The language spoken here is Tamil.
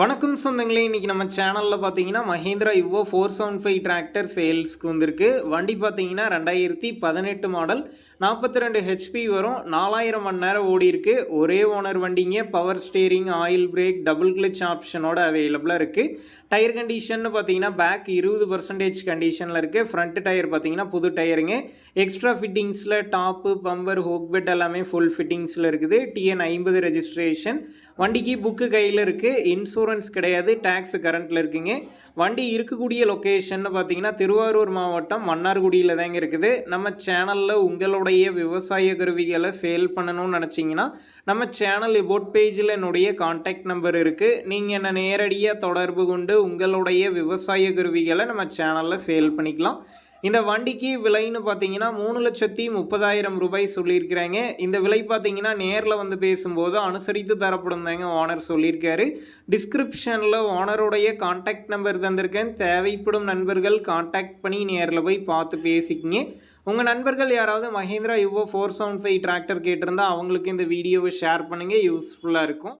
வணக்கம் சொந்தங்களே இன்றைக்கி நம்ம சேனலில் பார்த்தீங்கன்னா Mahindra Yuvo four seven five tractor சேல்ஸ்க்கு வந்திருக்கு. வண்டி பார்த்தீங்கன்னா ரெண்டாயிரத்தி பதினெட்டு மாடல் நாற்பத்தி ரெண்டு ஹெச்பி வரும் நாலாயிரம் மணி நேரம் ஓடி இருக்கு ஒரே ஓனர் வண்டிங்க power steering oil brake double clutch ஆப்ஷனோட அவைலபிளாக இருக்குது டயர் கண்டிஷன் பார்த்தீங்கன்னா பேக் இருபது பர்சன்டேஜ் கண்டிஷனில் இருக்குது ஃப்ரண்ட் டயர் பார்த்தீங்கன்னா புது டயருங்க எக்ஸ்ட்ரா ஃபிட்டிங்ஸில் டாப்பு பம்பர் ஹோக் பெட் எல்லாமே ஃபுல் ஃபிட்டிங்ஸில் இருக்குது. டிஎன் ஐம்பது ரெஜிஸ்ட்ரேஷன் வண்டிக்கு புக்கு கையில் இருக்குது இன்சூரன்ஸ் கிடையாது டேக்ஸ் கரண்ட்டில் இருக்குங்க. வண்டி இருக்கக்கூடிய லொக்கேஷன் பார்த்தீங்கன்னா திருவாரூர் மாவட்டம் மன்னார்குடியில் தாங்க இருக்குது. நம்ம சேனலில் உங்களுடைய விவசாய கருவிகளை சேல் பண்ணணும்னு நினச்சிங்கன்னா நம்ம சேனல் இபோட் பேஜில் என்னுடைய காண்டாக்ட் நம்பர் இருக்குது நீங்கள் என்னை நேரடியாக தொடர்பு கொண்டு உங்களுடைய விவசாய கருவிகளை நம்ம சேனலில் சேல் பண்ணிக்கலாம். இந்த வண்டிக்கு விலைன்னு பார்த்தீங்கன்னா மூணு லட்சத்தி முப்பதாயிரம் ரூபாய் சொல்லியிருக்கிறாங்க. இந்த விலை பார்த்தீங்கன்னா நேரில் வந்து பேசும்போது அனுசரித்து தரப்படும் தாங்க ஓனர் சொல்லியிருக்காரு. டிஸ்கிரிப்ஷனில் ஓனருடைய காண்டாக்ட் நம்பர் தந்திருக்கேன். தேவைப்படும் நண்பர்கள் காண்டாக்ட் பண்ணி நேரில் போய் பார்த்து பேசிக்கிங்க. உங்கள் நண்பர்கள் யாராவது Mahindra Yuvo four seven five tractor கேட்டிருந்தா அவங்களுக்கு இந்த வீடியோவை ஷேர் பண்ணுங்கள் யூஸ்ஃபுல்லாக இருக்கும்.